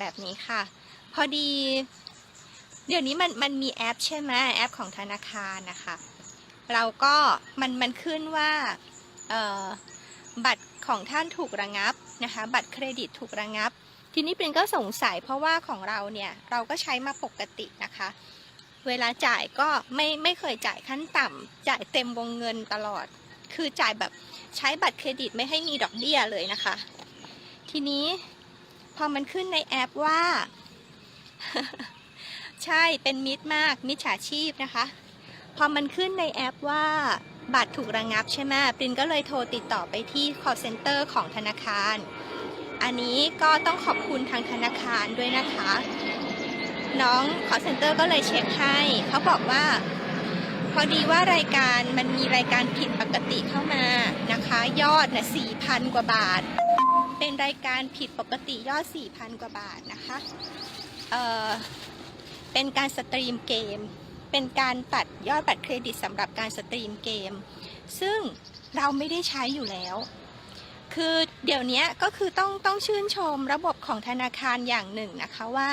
แบบนี้ค่ะ พอดี เดี๋ยวนี้มันมันมีแอปใช่ไหมแอปของธนาคารนะคะ เราก็มันมันขึ้นว่าบัตรของท่านถูกระงับนะคะ บัตรเครดิตถูกระงับ ทีนี้เป็นก็สงสัยเพราะว่าของเราเนี่ยเราก็ใช้มาปกตินะคะ เวลาจ่ายก็ไม่ไม่เคยจ่ายขั้นต่ำจ่ายเต็มวงเงินตลอด คือจ่ายแบบใช้บัตรเครดิตไม่ให้มีดอกเบี้ยเลยนะคะ ทีนี้ พอมันขึ้นในแอปว่า ใช่เป็นมิตรมาก มิจฉาชีพนะคะ พอมันขึ้นในแอปว่าบัตรถูกระงับใช่ไหมปรินก็เลยโทรติดต่อไปที่ call center ของธนาคาร อันนี้ก็ต้องขอบคุณทางธนาคารด้วยนะคะ น้อง call center ก็เลยเช็คให้ เขาบอกว่า พอดีว่ารายการมันมีรายการผิดปกติเข้ามานะคะ ยอดนะ4,000 กว่าบาท เป็นรายการผิดปกติยอด 4,000 กว่าบาทนะคะเเป็นการสตรีมเกม เป็นการตัดยอดบัตรเครดิตสำหรับการสตรีมเกม ซึ่งเราไม่ได้ใช้อยู่แล้ว คือเดี๋ยวนี้ก็คือต้องต้องชื่นชมระบบของธนาคารอย่างหนึ่งนะคะว่า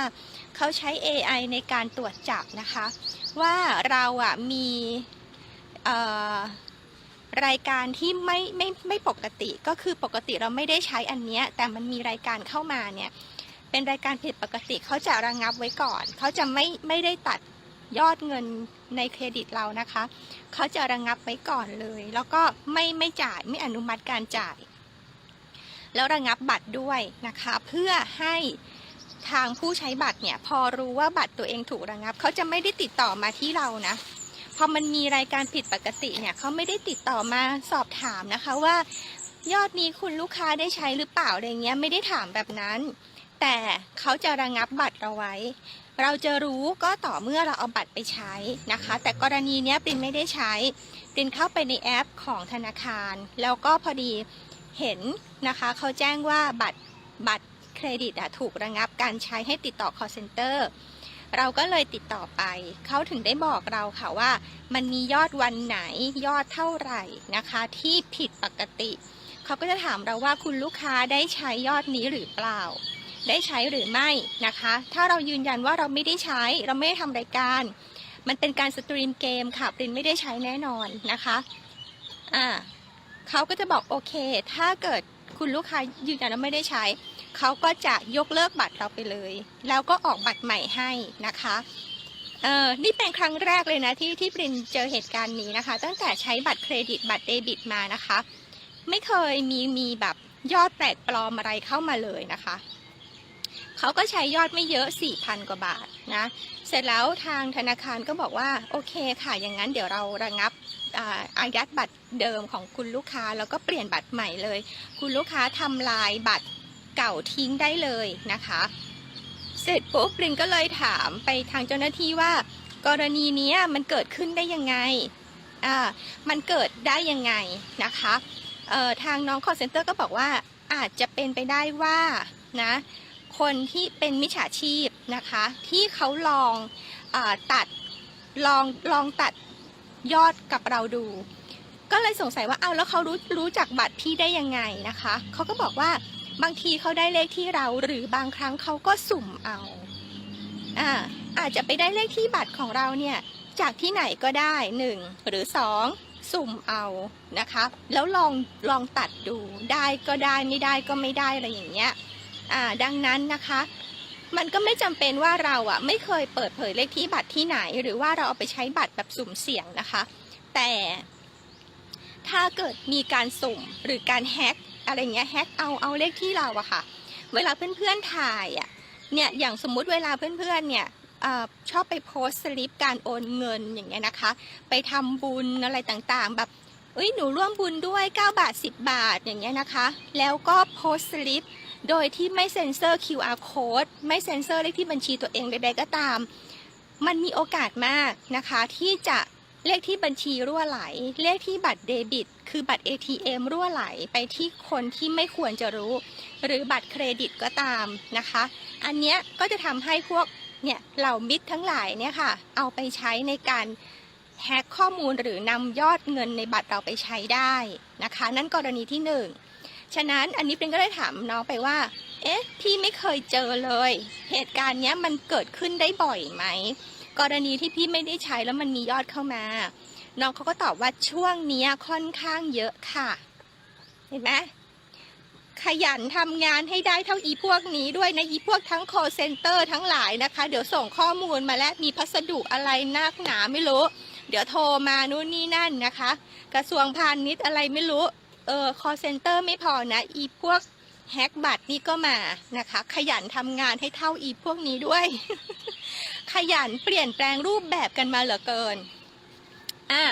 เขาใช้ AI ในการตรวจจับนะคะ ว่าเราอะมีเรายการที่ไม่ไม่ไม่ปกติก็คือปกติเราไม่ได้ใช้อันเนี้ยแต่มันมีรายการเข้ามาเนี่ยเป็นรายการผิดปกติเขาจะระงับไว้ก่อน เขาจะไม่ไม่ได้ตัดยอดเงินในเครดิตเรานะคะ เขาจะระงับไว้ก่อนเลย แล้วก็ไม่ไม่จ่ายไม่อนุมัติการจ่าย แล้วระงับบัตรด้วยนะคะ เพื่อให้ทางผู้ใช้บัตรเนี่ยพอรู้ว่าบัตรตัวเองถูกระงับ เขาจะไม่ได้ติดต่อมาที่เรานะ อมันมีรายการผิดปกติเนี่ยเขาไม่ได้ติดต่อมาสอบถามนะคะว่า ยอดนี้คุณลูกค้าได้ใช้หรือเปล่าอะไรเงี้ยไม่ได้ถามแบบนั้น แต่เขาจะระงับบัตรเราไว้ เราจะรู้ก็ต่อเมื่อเราเอาบัตรไปใช้นะคะ แต่กรณีเนี้ยปรินไม่ได้ใช้ปรินเข้าไปในแอปของธนาคาร แล้วก็พอดีเห็นนะคะเขาแจ้งว่าบัตรบัตรเครดิตอะถูกระงับการใช้ให้ติดต่อ call center เราก็เลยติดต่อไป เขาถึงได้บอกเราค่ะว่า มันมียอดวันไหนยอดเท่าไหร่นะคะ ที่ผิดปกติ เขาก็จะถามเราว่าคุณลูกค้าได้ใช้ยอดนี้หรือเปล่า ได้ใช้หรือไม่นะคะ ถ้าเรายืนยันว่าเราไม่ได้ใช้เราไม่ได้ทำรายการ มันเป็นการสตรีมเกมค่ะปรินไม่ได้ใช้แน่นอนนะคะอ่าเขาก็จะบอกโอเค ถ้าเกิดคุณลูกค้ายืนยันว่าไม่ได้ใช้ เขาก็จะยกเลิกบัตรเราไปเลย แล้วก็ออกบัตรใหม่ให้นะคะเออนี่เป็นครั้งแรกเลยนะที่ที่ปรินเจอเหตุการณ์นี้นะคะ ตั้งแต่ใช้บัตรเครดิตบัตรเดบิตมานะคะ ไม่เคยมีมีแบบยอดแปลกปลอมอะไรเข้ามาเลยนะคะเขาก็ใช้ยอดไม่เยอะ 4,000 กว่าบาทนะ เสร็จแล้วทางธนาคารก็บอกว่า โอเคค่ะ อย่างนั้นเดี๋ยวเราระงับอ่าอายัดบัตรเดิมของคุณลูกค้า แล้วก็เปลี่ยนบัตรใหม่เลย คุณลูกค้าทำลายบัตร เก่าทิ้งได้เลยนะคะ เสร็จปุ๊บปรินก็เลยถามไปทางเจ้าหน้าที่ว่า กรณีนี้มันเกิดขึ้นได้ยังไงอ่ามันเกิดได้ยังไงนะคะเอ่อทางน้อง call center ก็บอกว่าอาจจะเป็นไปได้ว่านะคนที่เป็นมิจฉาชีพนะคะ ที่เขาลองอตัดลองลองตัดยอดกับเราดู ก็เลยสงสัยว่าเอาแล้วเขารู้รู้จักบัตรพี่ได้ยังไงนะคะเขาก็บอกว่า บางทีเขาได้เลขที่เราหรือบางครั้งเขาก็สุ่มเอาอ่าอาจจะไปได้เลขที่บัตรของเราเนี่ยจากที่ไหนก็ได้หนึ่งหรือสองสุ่มเอานะคะแล้วลองลองตัดดูได้ก็ได้ไม่ได้ก็ไม่ได้อะไรอย่างเงี้ยอ่าดังนั้นนะคะมันก็ไม่จำเป็นว่าเราอะไม่เคยเปิดเผยเลขที่บัตรที่ไหน หรือว่าเราเอาไปใช้บัตรแบบสุ่มเสี่ยงนะคะ แต่ถ้าเกิดมีการสุ่มหรือการแฮ็ก อะไรเงี้ยแฮกเอาเอาเลขที่เราอะค่ะ เวลาเพื่อนๆถ่ายอะเนี่ยอย่างสมมุติเวลาเพื่อนๆเนี่ยอชอบไปโพสสลิปการโอนเงินอย่างเงี้ยนะคะ ไปทำบุญอะไรต่างๆ แบบเอ้ยหนูร่วมบุญด้วย 9 บาท 10 บาทอย่างเงี้ยนะคะ แล้วก็โพสสลิปโดยที่ไม่เซ็นเซอร์ QR code ไม่เซ็นเซอร์เลขที่บัญชีตัวเองใดๆก็ตาม มันมีโอกาสมากนะคะที่จะ เลขที่บัญชีรั่วไหล เลขที่บัตรเดบิต คือบัตร ATM รั่วไหลไปที่คนที่ไม่ควรจะรู้ หรือบัตรเครดิตก็ตามนะคะ อันเนี้ยก็จะทำให้พวกเนี่ยเหล่ามิตรทั้งหลายเนี่ยค่ะ เอาไปใช้ในการแฮกข้อมูลหรือนำยอดเงินในบัตรเราไปใช้ได้นะคะ นั่นกรณีที่หนึ่งฉะนั้นอันนี้เป็นก็ได้ถามน้องไปว่า เอ๊ะ พี่ไม่เคยเจอเลย เหตุการณ์เนี้ยมันเกิดขึ้นได้บ่อยไหม กรณีที่พี่ไม่ได้ใช้แล้วมันมียอดเข้ามา น้องเขาก็ตอบว่าช่วงนี้ค่อนข้างเยอะค่ะ เห็นไหมขยันทำงานให้ได้เท่าอีพวกนี้ด้วยนะอีพวกทั้ง call center ทั้งหลายนะคะ เดี๋ยวส่งข้อมูลมาแล้วมีพัสดุอะไรนักหนาไม่รู้ เดี๋ยวโทรมานู่นนี่นั่นนะคะ กระทรวงพาณิชย์อะไรไม่รู้ เออ call center ไม่พอนะอีพวกแฮกบัตรนี่ก็มานะคะ ขยันทำงานให้เท่าอีพวกนี้ด้วย ขยันเปลี่ยนแปลงรูปแบบกันมาเหลือเกินอ่า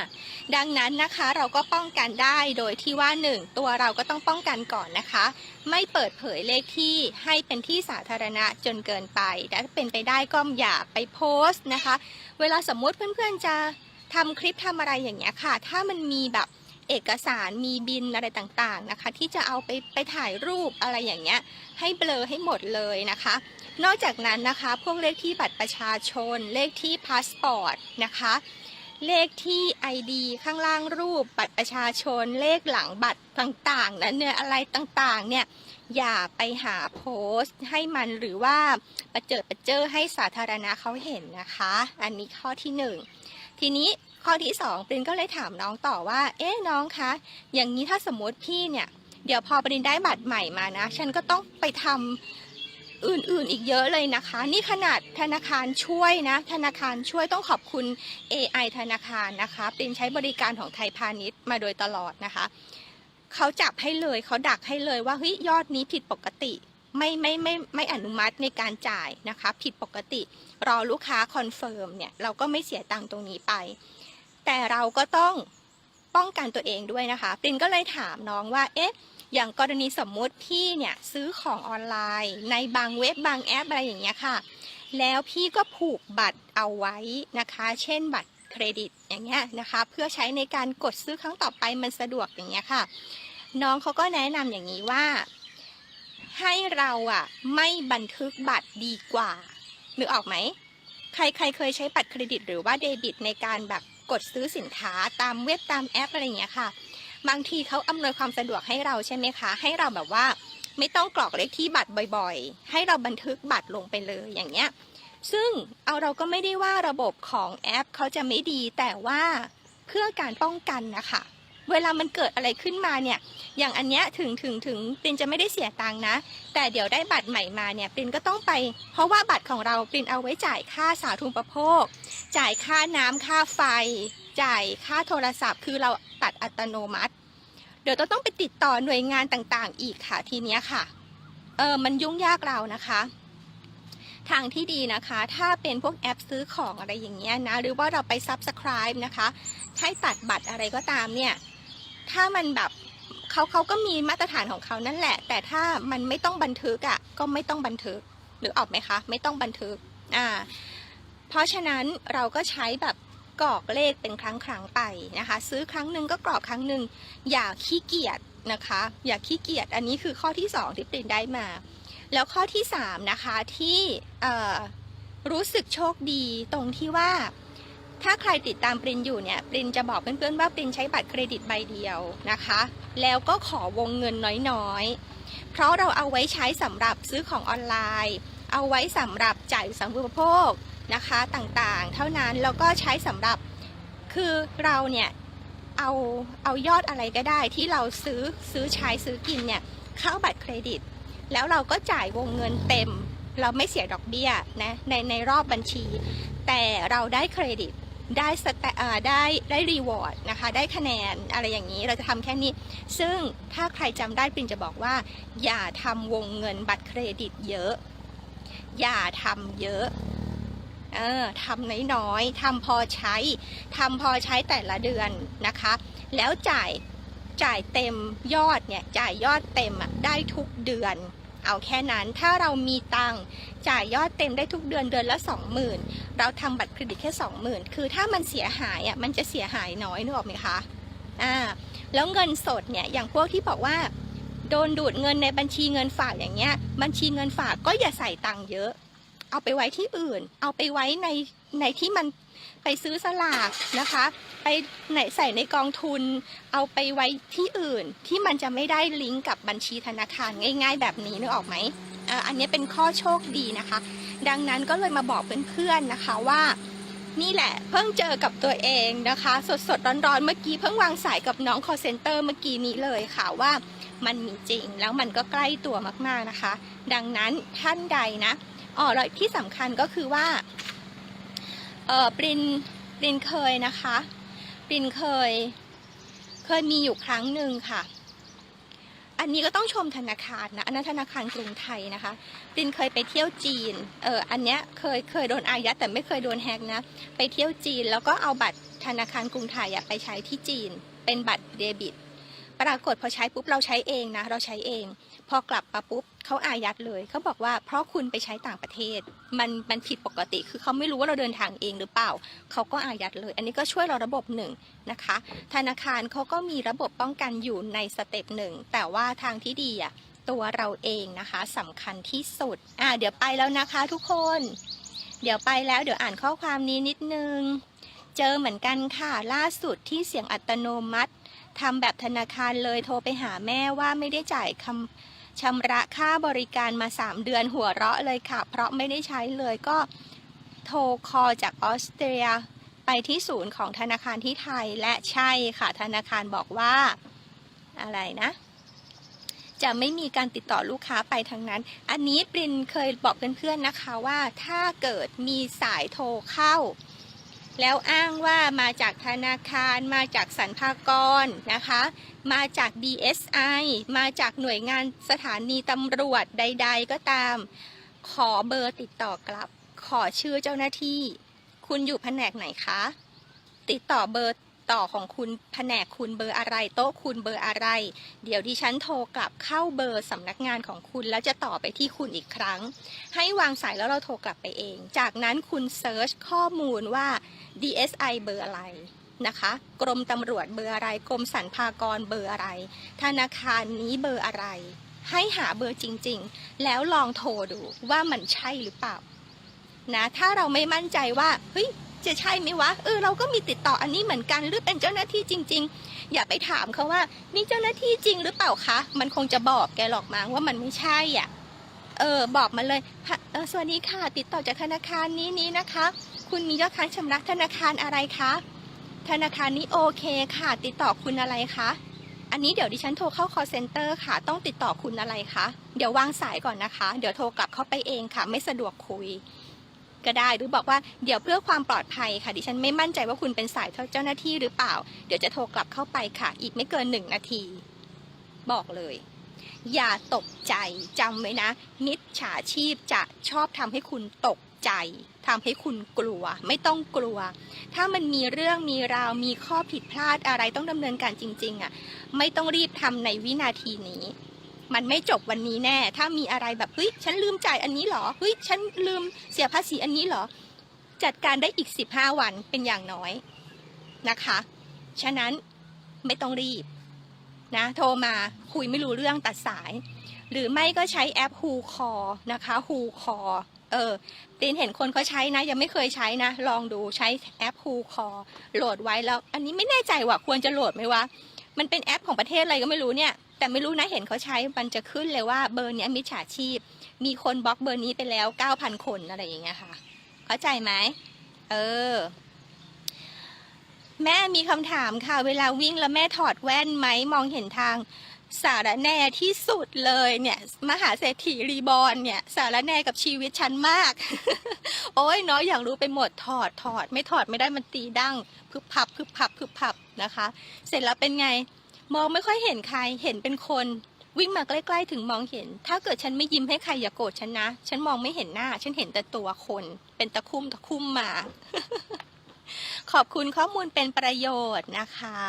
ดังนั้นนะคะเราก็ป้องกันได้โดยที่ว่าหนึ่งตัวเราก็ต้องป้องกันก่อนนะคะ ไม่เปิดเผยเลขที่ให้เป็นที่สาธารณะจนเกินไปและถ้าเป็นไปได้ก็อย่าไปโพสต์นะคะ เวลาสมมุติเพื่อนๆจะทำคลิปทำอะไรอย่างเงี้ยค่ะ ถ้ามันมีแบบเอกสารมีบินอะไรต่างๆนะคะ ที่จะเอาไปไปถ่ายรูปอะไรอย่างเงี้ยให้เบลอให้หมดเลยนะคะ นอกจากนั้นนะคะ พวกเลขที่บัตรประชาชน เลขที่พาสปอร์ตนะคะ เลขที่ ID ข้างล่างรูปบัตรประชาชน เลขหลังบัตรต่างๆนั้นเนี่ยอะไรต่างๆ เนี่ยอย่าไปหาโพสต์ให้มันหรือว่าประเจิดประเจอให้สาธารณะเขาเห็นนะคะ อันนี้ข้อที่หนึ่งทีนี้ข้อที่สองปรินก็เลยถามน้องต่อว่า เอ๊ะน้องคะ อย่างนี้ถ้าสมมติพี่เนี่ย เดี๋ยวพอปรินได้บัตรใหม่มานะ ฉันก็ต้องไปทำ อื่นๆอีกเยอะเลยนะคะ นี่ขนาดธนาคารช่วยนะ ธนาคารช่วยต้องขอบคุณ AI ธนาคารนะคะปรินใช้บริการของไทยพาณิชย์มาโดยตลอดนะคะเขาจับให้เลยเขาดักให้เลยว่าเฮ้ยยอดนี้ผิดปกติไม่ไม่ไม่ไม่อนุมัติในการจ่ายนะคะ ผิดปกติรอลูกค้าคอนเฟิร์มเนี่ยเราก็ไม่เสียตังค์ตรงนี้ไป แต่เราก็ต้องป้องกันตัวเองด้วยนะคะปรินก็เลยถามน้องว่าเอ๊ะ อย่างกรณีสมมุติพี่เนี่ยซื้อของออนไลน์ ในบางเว็บบางแอปอะไรอย่างเงี้ยค่ะ แล้วพี่ก็ผูกบัตรเอาไว้นะคะ เช่นบัตรเครดิตอย่างเงี้ยนะคะ เพื่อใช้ในการกดซื้อครั้งต่อไปมันสะดวกอย่างเงี้ยค่ะ น้องเขาก็แนะนำอย่างนี้ว่า ให้เราอะไม่บันทึกบัตรดีกว่านึกออกไหมใครใครเคยใช้บัตรเครดิตหรือว่าเดบิตในการแบบกดซื้อสินค้าตามเว็บตามแอปอะไรอย่างเงี้ยค่ะ บางทีเขาอำนวยความสะดวกให้เราใช่ไหมคะ ให้เราแบบว่าไม่ต้องกรอกเลขที่บัตรบ่อยๆ ให้เราบันทึกบัตรลงไปเลยอย่างเงี้ย ซึ่งเอาเราก็ไม่ได้ว่าระบบของแอปเขาจะไม่ดีแต่ว่าเพื่อการป้องกันนะคะ เวลามันเกิดอะไรขึ้นมาเนี่ย อย่างอันเนี้ยถึงถึงถึงปินจะไม่ได้เสียตังค์นะ แต่เดี๋ยวได้บัตรใหม่มาเนี่ยปินก็ต้องไป เพราะว่าบัตรของเราปินเอาไว้จ่ายค่าสาธารณูปโภค จ่ายค่าน้ำค่าไฟ จ่ายค่าโทรศัพท์ คือเราตัดอัตโนมัติ เดี๋ยวต้องไปติดต่อหน่วยงานต่างๆ อีกค่ะทีเนี้ยค่ะ เออมันยุ่งยากเรานะคะ ทางที่ดีนะคะ ถ้าเป็นพวกแอปซื้อของอะไรอย่างเงี้ยนะ หรือว่าเราไป subscribe นะคะให้ตัดบัตรอะไรก็ตามเนี่ย ถ้ามันแบบเขาเขาก็มีมาตรฐานของเขานั่นแหละ แต่ถ้ามันไม่ต้องบันทึกอะ่ะ ก็ไม่ต้องบันทึกหรือออกไหมคะ ไม่ต้องบันทึกอ่าเพราะฉะนั้นเราก็ใช้แบบ กรอกเลขเป็นครั้งครั้งไปนะคะ ซื้อครั้งหนึ่งก็กรอกครั้งหนึ่งอย่าขี้เกียจนะคะ อย่าขี้เกียจอันนี้คือข้อที่สองที่ปรินได้มา แล้วข้อที่สามนะคะที่รู้สึกโชคดีตรงที่ว่า ถ้าใครติดตามปรินอยู่เนี่ยปรินจะบอกเพื่อนๆว่าปรินใช้บัตรเครดิตใบเดียวนะคะ แล้วก็ขอวงเงินน้อยๆ เพราะเราเอาไว้ใช้สำหรับซื้อของออนไลน์ เอาไว้สำหรับจ่ายสัมปโภค นะคะต่างๆ เท่านั้นแล้วก็ใช้สำหรับคือเราเนี่ยเอาเอายอดอะไรก็ได้ที่เราซื้อซื้อใช้ซื้อกินเนี่ยเข้าบัตรเครดิต แล้วเราก็จ่ายวงเงินเต็ม เราไม่เสียดอกเบี้ยนะในในรอบบัญชี แต่เราได้เครดิตได้สแตได้ได้รีวอร์ดนะคะ ได้คะแนนอะไรอย่างนี้เราจะทำแค่นี้ ซึ่งถ้าใครจำได้ปรินจะบอกว่า อย่าทำวงเงินบัตรเครดิตเยอะ อย่าทำเยอะ เออทำน้อยๆทำพอใช้ทำพอใช้แต่ละเดือนนะคะ แล้วจ่ายจ่ายเต็มยอดเนี่ยจ่ายยอดเต็มอะได้ทุกเดือน เอาแค่นั้นถ้าเรามีตังจ่ายยอดเต็มได้ทุกเดือนเดือนละสองหมื่นเราทำบัตรเครดิตแค่สองหมื่นคือถ้ามันเสียหายอะมันจะเสียหายน้อยนึกออกไหมคะอ่าแล้วเงินสดเนี่ยอย่างพวกที่บอกว่า โดนดูดเงินในบัญชีเงินฝากอย่างเงี้ยบัญชีเงินฝากก็อย่าใส่ตังเยอะ เอาไปไว้ที่อื่น เอาไปไว้ในในที่มันไปซื้อสลากนะคะ ไปไหนใส่ในกองทุน เอาไปไว้ที่อื่น ที่มันจะไม่ได้ลิงก์กับบัญชีธนาคารง่าย ๆ แบบนี้นึกออกไหมอ,อันนี้เป็นข้อโชคดีนะคะ ดังนั้นก็เลยมาบอกเพื่อนๆนะคะว่านี่แหละเพิ่งเจอกับตัวเองนะคะ สดๆร้อนๆเมื่อกี้เพิ่งวางสายกับน้อง call center เมื่อกี้นี้เลยค่ะว่ามันมีจริงแล้วมันก็ใกล้ตัวมากๆนะคะ ดังนั้นท่านใดนะ อ๋อแล้วที่สำคัญก็คือว่าเออปรินปรินเคยนะคะปรินเคย เคยมีอยู่ครั้งหนึ่งค่ะ อันนี้ก็ต้องชมธนาคารนะอันนั้นธนาคารกรุงไทยนะคะปรินเคยไปเที่ยวจีนเอออันเนี้ยเคยเคยโดนอายัดแต่ไม่เคยโดนแฮกนะไปเที่ยวจีน แล้วก็เอาบัตรธนาคารกรุงไทยอะไปใช้ที่จีน เป็นบัตรเดบิต ปรากฏพอใช้ปุ๊บเราใช้เองนะเราใช้เอง พอกลับมาปุ๊บ เขาอายัดเลยเขาบอกว่าเพราะคุณไปใช้ต่างประเทศ มันมันผิดปกติ คือเขาไม่รู้ว่าเราเดินทางเองหรือเปล่าเขาก็อายัดเลย อันนี้ก็ช่วยเราระบบหนึ่งนะคะ ธนาคารเขาก็มีระบบป้องกันอยู่ในสเต็ปหนึ่งแต่ว่าทางที่ดีอะตัวเราเองนะคะสำคัญที่สุดอ่าเดี๋ยวไปแล้วนะคะทุกคน เดี๋ยวไปแล้วเดี๋ยวอ่านข้อความนี้นิดนึง เจอเหมือนกันค่ะล่าสุดที่เสียงอัตโนมัติทำแบบธนาคารเลยโทรไปหาแม่ว่าไม่ได้จ่ายคำ ชำระค่าบริการมา 3 เดือนหัวเราะเลยค่ะ เพราะไม่ได้ใช้เลยก็โทรคอลจากออสเตรียไปที่ศูนย์ของธนาคารที่ไทยและใช่ค่ะ ธนาคารบอกว่าอะไรนะ จะไม่มีการติดต่อลูกค้าไปทางนั้น อันนี้ปรินเคยบอกเพื่อนๆนะคะว่าถ้าเกิดมีสายโทรเข้า แล้วอ้างว่ามาจากธนาคาร มาจากสรรพากรนะคะ มาจาก DSI มาจากหน่วยงานสถานีตำรวจใด ๆ ก็ตาม ขอเบอร์ติดต่อกลับ ขอชื่อเจ้าหน้าที่ คุณอยู่แผนกไหนคะ ติดต่อเบอร์ ต่อของคุณแผนกคุณเบอร์อะไร โต๊ะคุณเบอร์อะไร เดี๋ยวดิฉันโทรกลับเข้าเบอร์สำนักงานของคุณ แล้วจะต่อไปที่คุณอีกครั้ง ให้วางสายแล้วเราโทรกลับไปเอง จากนั้นคุณเซิร์ชข้อมูลว่า DSI เบอร์อะไรนะคะกรมตำรวจเบอร์อะไร กรมสรรพากรเบอร์อะไร ธนาคารนี้เบอร์อะไร ให้หาเบอร์จริง ๆ แล้วลองโทรดูว่ามันใช่หรือเปล่านะถ้าเราไม่มั่นใจว่าเฮ้ย จะใช่ไหมวะเออเราก็มีติดต่ออันนี้เหมือนกันหรือเป็นเจ้าหน้าที่จริง ๆ อย่าไปถามเขาว่านี่เจ้าหน้าที่จริงหรือเปล่าคะมันคงจะบอกแกหรอกมั้งว่ามันไม่ใช่อะเออบอกมาเลยเออสวัสดีค่ะ ติดต่อจากธนาคารนี้นี้นะคะ คุณมียอดค้างชำระธนาคารอะไรคะธนาคารนี้โอเคค่ะ ติดต่อคุณอะไรคะอันนี้เดี๋ยวดิฉันโทรเข้า call center ค่ะ ต้องติดต่อคุณอะไรคะ เดี๋ยววางสายก่อนนะคะ เดี๋ยวโทรกลับเข้าไปเองค่ะ ไม่สะดวกคุย ก็ได้ หรือบอกว่าเดี๋ยวเพื่อความปลอดภัยค่ะดิฉันไม่มั่นใจว่าคุณเป็นสายเจ้าหน้าที่หรือเปล่า เดี๋ยวจะโทรกลับเข้าไปค่ะ อีกไม่เกินหนึ่งนาที บอกเลย อย่าตกใจจำไว้นะ มิจฉาชีพจะชอบทำให้คุณตกใจทำให้คุณกลัว ไม่ต้องกลัว ถ้ามันมีเรื่องมีราวมีข้อผิดพลาดอะไรต้องดำเนินการจริง ๆอะไม่ต้องรีบทำในวินาทีนี้ มันไม่จบวันนี้แน่ ถ้ามีอะไรแบบเฮ้ยฉันลืมจ่ายอันนี้หรอเฮ้ยฉันลืมเสียภาษีอันนี้หรอ จัดการได้อีก 15 วันเป็นอย่างน้อยนะคะ ฉะนั้นไม่ต้องรีบนะโทรมาคุยไม่รู้เรื่องตัดสาย หรือไม่ก็ใช้แอป Who Call นะคะ Who Call เออตีนเห็นคนเขาใช้นะ ยังไม่เคยใช้นะ ลองดูใช้แอป Who Call โหลดไว้แล้ว อันนี้ไม่แน่ใจว่าควรจะโหลดไหมวะ มันเป็นแอปของประเทศอะไรก็ไม่รู้เนี่ย แต่ไม่รู้นะเห็นเขาใช้มันจะขึ้นเลยว่าเบอร์นี้มิจฉาชีพ มีคนบล็อกเบอร์นี้ไปแล้ว9,000คนอะไรอย่างเงี้ยค่ะ เข้าใจไหมเออ แม่มีคำถามค่ะ เวลาวิ่งแล้วแม่ถอดแว่นไหมมองเห็นทางสารแน่ที่สุดเลยเนี่ย มหาเศรษฐีรีบอร์นเนี่ย สารแน่กับชีวิตฉันมาก โอ้ยน้อยอยากรู้ไปหมดถอดถอด ไม่ถอดไม่ได้มันตีดั้งพึบพับพึบพับพึบพับนะคะ เสร็จแล้วเป็นไง มองไม่ค่อยเห็นใคร เห็นเป็นคน วิ่งมาใกล้ๆถึงมองเห็น ถ้าเกิดฉันไม่ยิ้มให้ใครอย่าโกรธฉันนะ ฉันมองไม่เห็นหน้า ฉันเห็นแต่ตัวคน เป็นตะคุ่มตะคุ่มมา ขอบคุณข้อมูลเป็นประโยชน์นะคะ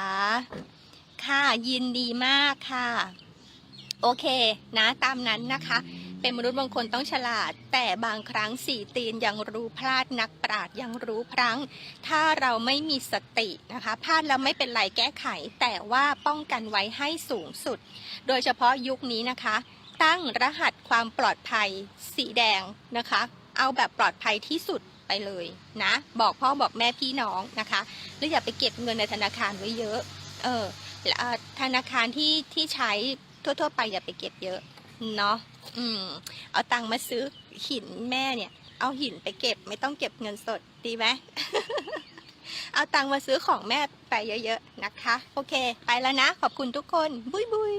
ค่ะยินดีมากค่ะ โอเค นะตามนั้นนะคะ เป็นมนุษย์บางคนต้องฉลาด แต่บางครั้งสี่ตีนยังรู้พลาดนักปราดยังรู้พลั้ง ถ้าเราไม่มีสตินะคะพลาดแล้วไม่เป็นไรแก้ไข แต่ว่าป้องกันไว้ให้สูงสุด โดยเฉพาะยุคนี้นะคะ ตั้งรหัสความปลอดภัยสีแดงนะคะ เอาแบบปลอดภัยที่สุดไปเลยนะ บอกพ่อบอกแม่พี่น้องนะคะหรืออย่าไปเก็บเงินในธนาคารไว้เยอะ เออแล้วเอ่อธนาคารที่ที่ใช้ทั่ว ๆ ไปอย่าไปเก็บเยอะ เนาะอืม เอาตังค์มาซื้อหินแม่เนี่ย เอาหินไปเก็บ ไม่ต้องเก็บเงินสดดีไหม เอาตังค์มาซื้อของแม่ไปเยอะๆนะคะ โอเค ไปแล้วนะ ขอบคุณทุกคน บุยบุย